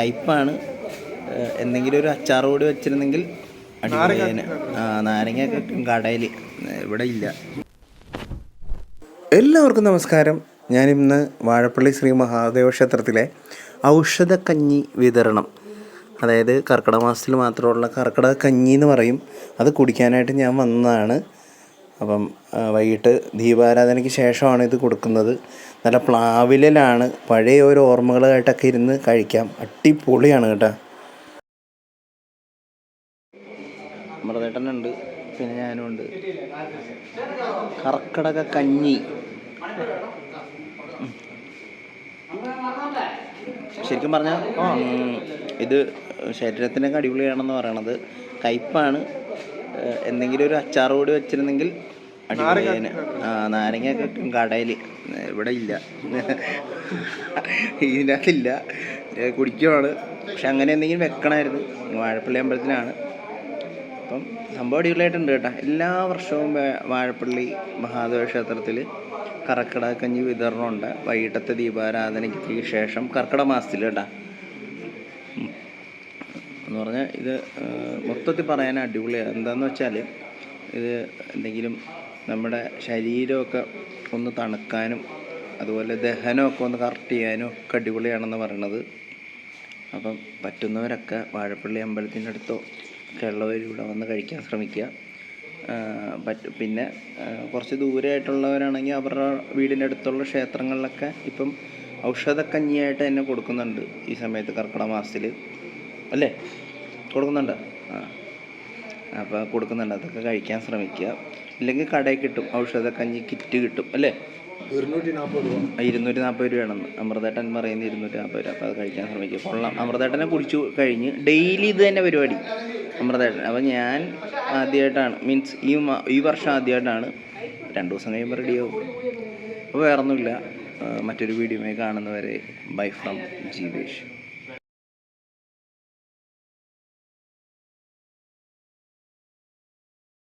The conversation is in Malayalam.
കയ്പ്പാണ് ഏഹ് എന്തെങ്കിലും ഒരു അച്ചാർ കൂടി വെച്ചിരുന്നെങ്കിൽ അടിപൊളിയേനെ ആ നാരങ്ങ കിട്ടും കടയിൽ ഇവിടെ ഇല്ല. എല്ലാവർക്കും നമസ്കാരം. ഞാനിന്ന് വാഴപ്പള്ളി ശ്രീ മഹാദേവ ക്ഷേത്രത്തിലെ ഔഷധക്കഞ്ഞി വിതരണം. അതായത് കർക്കിടക മാസത്തിൽ മാത്രമുള്ള കർക്കിടക കഞ്ഞി എന്ന് പറയും. അത് കുടിക്കാനായിട്ട് ഞാൻ വന്നതാണ്. അപ്പം വൈകിട്ട് ദീപാരാധനയ്ക്ക് ശേഷമാണ് ഇത് കൊടുക്കുന്നത്. നല്ല പ്ലാവിലാണ് പഴയ ഓരോ ഓർമ്മകളായിട്ടൊക്കെ ഇരുന്ന് കഴിക്കാം. അടിപൊളിയാണ് കേട്ടോ. അമൃതേട്ടനുണ്ട് പിന്നെ ഞാനും ഉണ്ട് കർക്കിടക കഞ്ഞി. ശരിക്കും പറഞ്ഞാൽ ഇത് ശരീരത്തിനൊക്കെ അടിപൊളിയാണെന്ന് പറയണത് കയ്പ്പാണ്. എന്തെങ്കിലും ഒരു അച്ചാർ കൂടി വെച്ചിരുന്നെങ്കിൽ അടിപൊളിയേനെ. ആ നാരങ്ങ കിട്ടും കടയിൽ ഇവിടെ ഇല്ല. ഇതിനകത്തില്ല. കുടിക്കുവാണ്. പക്ഷെ അങ്ങനെ എന്തെങ്കിലും വെക്കണമായിരുന്നു. വാഴപ്പള്ളി അമ്പലത്തിലാണ്. അപ്പം സംഭവം അടിപൊളിയായിട്ടുണ്ട് കേട്ടോ. എല്ലാ വർഷവും വാഴപ്പള്ളി മഹാദേവ ക്ഷേത്രത്തിൽ കർക്കിടക കഞ്ഞി വിതരണമുണ്ട്. വൈകിട്ടത്തെ ദീപാരാധനയ്ക്ക് ശേഷം കർക്കിടക മാസത്തിൽ കേട്ടോ. എന്ന് പറഞ്ഞാൽ ഇത് മൊത്തത്തിൽ പറയാൻ അടിപൊളിയാണ് എന്താണെന്ന് വെച്ചാൽ ഇത് എന്തെങ്കിലും നമ്മുടെ ശരീരമൊക്കെ ഒന്ന് തണുക്കാനും അതുപോലെ ദഹനമൊക്കെ ഒന്ന് കറക്റ്റ് ചെയ്യാനും ഒക്കെ അടിപൊളിയാണെന്ന് പറയണത്. അപ്പം പറ്റുന്നവരൊക്കെ വാഴപ്പള്ളി അമ്പലത്തിന്റെ അടുത്തോ ഒക്കെ ഉള്ളവർ ഇവിടെ വന്ന് കഴിക്കാൻ ശ്രമിക്കുക. പറ്റും പിന്നെ കുറച്ച് ദൂരെയായിട്ടുള്ളവരാണെങ്കിൽ അവരുടെ വീടിന്റെ അടുത്തുള്ള ക്ഷേത്രങ്ങളിലൊക്കെ ഇപ്പം ഔഷധക്കഞ്ഞിയായിട്ട് തന്നെ കൊടുക്കുന്നുണ്ട് ഈ സമയത്ത് കർക്കിടക മാസത്തിൽ അല്ലേ? കൊടുക്കുന്നുണ്ട്. ആ. അപ്പോൾ കൊടുക്കുന്നുണ്ട്. അതൊക്കെ കഴിക്കാൻ ശ്രമിക്കുക. ഇല്ലെങ്കിൽ കടയിൽ കിട്ടും. ഔഷധ കഞ്ഞി കിറ്റ് കിട്ടും. അല്ലേ? ഇരുന്നൂറ്റി നാൽപ്പത് രൂപ. ഇരുന്നൂറ്റി നാൽപ്പത് രൂപയാണെന്ന്. അമൃതേട്ടൻ പറയുന്നത് ഇരുന്നൂറ്റി നാൽപ്പത് രൂപ. അപ്പോൾ അത് കഴിക്കാൻ ശ്രമിക്കുക. കൊള്ളാം. അമൃതേട്ടനെ കുടിച്ചു കഴിഞ്ഞ് ഡെയിലി ഇത് തന്നെ പരിപാടി. അമൃതേട്ടൻ. അപ്പോൾ ഞാൻ ആദ്യമായിട്ടാണ്. മീൻസ് ഈ ഈ വർഷം ആദ്യമായിട്ടാണ്. രണ്ട് ദിവസം കഴിയുമ്പോൾ റെഡിയാവും അപ്പോൾ വേറൊന്നുമില്ല. മറ്റൊരു വീഡിയോയുമായി കാണുന്നവരെ ബൈ ഫ്രം ജീവേഷ്.